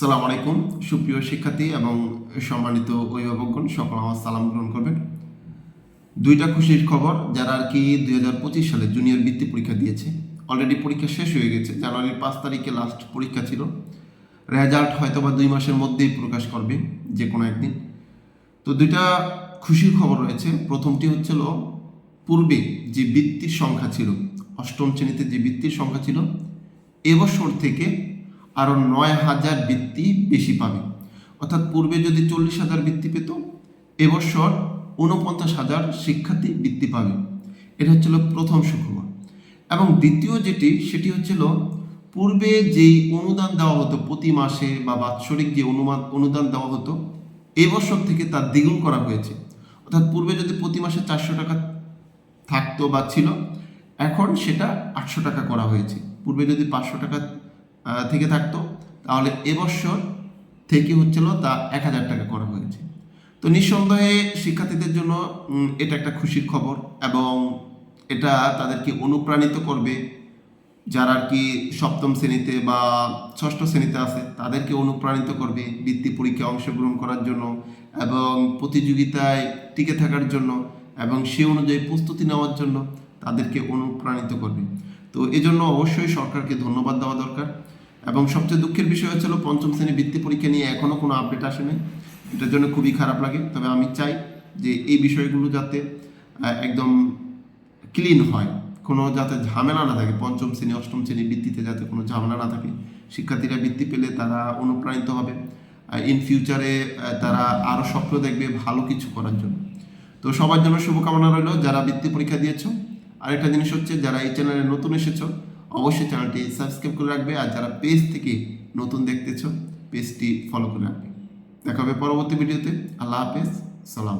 আসসালামু আলাইকুম। সুপ্রিয় শিক্ষার্থী এবং সম্মানিত অভিভাবকগণ, সকল আমার সালাম গ্রহণ করবেন। দুইটা খুশির খবর, যারা আর কি দুই হাজার পঁচিশ সালে জুনিয়র বৃত্তি পরীক্ষা দিয়েছে। অলরেডি পরীক্ষা শেষ হয়ে গেছে, জানুয়ারির পাঁচ তারিখে লাস্ট পরীক্ষা ছিল। রেজাল্ট হয়তো বা দুই মাসের মধ্যেই প্রকাশ করবে যে কোনো একদিন। তো দুইটা খুশির খবর রয়েছে। প্রথমটি হচ্ছিল, পূর্বে যে বৃত্তির সংখ্যা ছিল, অষ্টম শ্রেণীতে যে বৃত্তির সংখ্যা ছিল, এবছর থেকে আরও নয় হাজার বৃত্তি বেশি পাবে। অর্থাৎ পূর্বে যদি চল্লিশ হাজার বৃত্তি পেত, এবছর উনপঞ্চাশ হাজার শিক্ষার্থী বৃত্তি পাবে। এটা হচ্ছিল প্রথম সুখবর। এবং দ্বিতীয় যেটি, সেটি হচ্ছিল পূর্বে যেই অনুদান দেওয়া হতো প্রতি মাসে বা বাৎসরিক যে অনুমান অনুদান দেওয়া হতো, এবছর থেকে তার দ্বিগুণ করা হয়েছে। অর্থাৎ পূর্বে যদি প্রতি মাসে চারশো টাকা থাকতো বা ছিল, এখন সেটা আটশো টাকা করা হয়েছে। পূর্বে যদি পাঁচশো টাকা থেকে থাকতো। তাহলে এবছর থেকে হচ্ছিল তা এক হাজার টাকা করা হয়েছে। তো নিঃসন্দেহে শিক্ষার্থীদের জন্য এটা একটা খুশির খবর এবং এটা তাদেরকে অনুপ্রাণিত করবে। যারা আর কি সপ্তম শ্রেণীতে বা ষষ্ঠ শ্রেণীতে আছে, তাদেরকে অনুপ্রাণিত করবে বৃত্তি পরীক্ষায় অংশগ্রহণ করার জন্য এবং প্রতিযোগিতায় টিকে থাকার জন্য এবং সে অনুযায়ী প্রস্তুতি নেওয়ার জন্য তাদেরকে অনুপ্রাণিত করবে। তো এজন্য অবশ্যই সরকারকে ধন্যবাদ দেওয়া দরকার। এবং সবচেয়ে দুঃখের বিষয় হচ্ছিল পঞ্চম শ্রেণি বৃত্তি পরীক্ষা নিয়ে এখনও কোনো আপডেট আসেনি। এটার জন্য খুবই খারাপ লাগে। তবে আমি চাই যে এই বিষয়গুলো যাতে একদম ক্লিন হয়। কোনো যাতে ঝামেলা না থাকে। পঞ্চম শ্রেণি, অষ্টম শ্রেণি বৃত্তিতে যাতে কোনো ঝামেলা না থাকে। শিক্ষার্থীরা বৃত্তি পেলে তারা অনুপ্রাণিত হবে। ইন ফিউচারে তারা আরও স্বপ্ন দেখবে ভালো কিছু করার জন্য। তো সবার জন্য শুভকামনা রইল। যারা বৃত্তি পরীক্ষা দিয়েছ আরেকটা জিনিস হচ্ছে যারা এই চ্যানেলে নতুন এসেছ, অবশ্যই চ্যানেলটি সাবস্ক্রাইব করে রাখবে আর যারা পেজ থেকে নতুন দেখতেছ পেজটি ফলো করে রাখবে। দেখা হবে পরবর্তী ভিডিওতে আল্লাহ হাফেজ। সালাম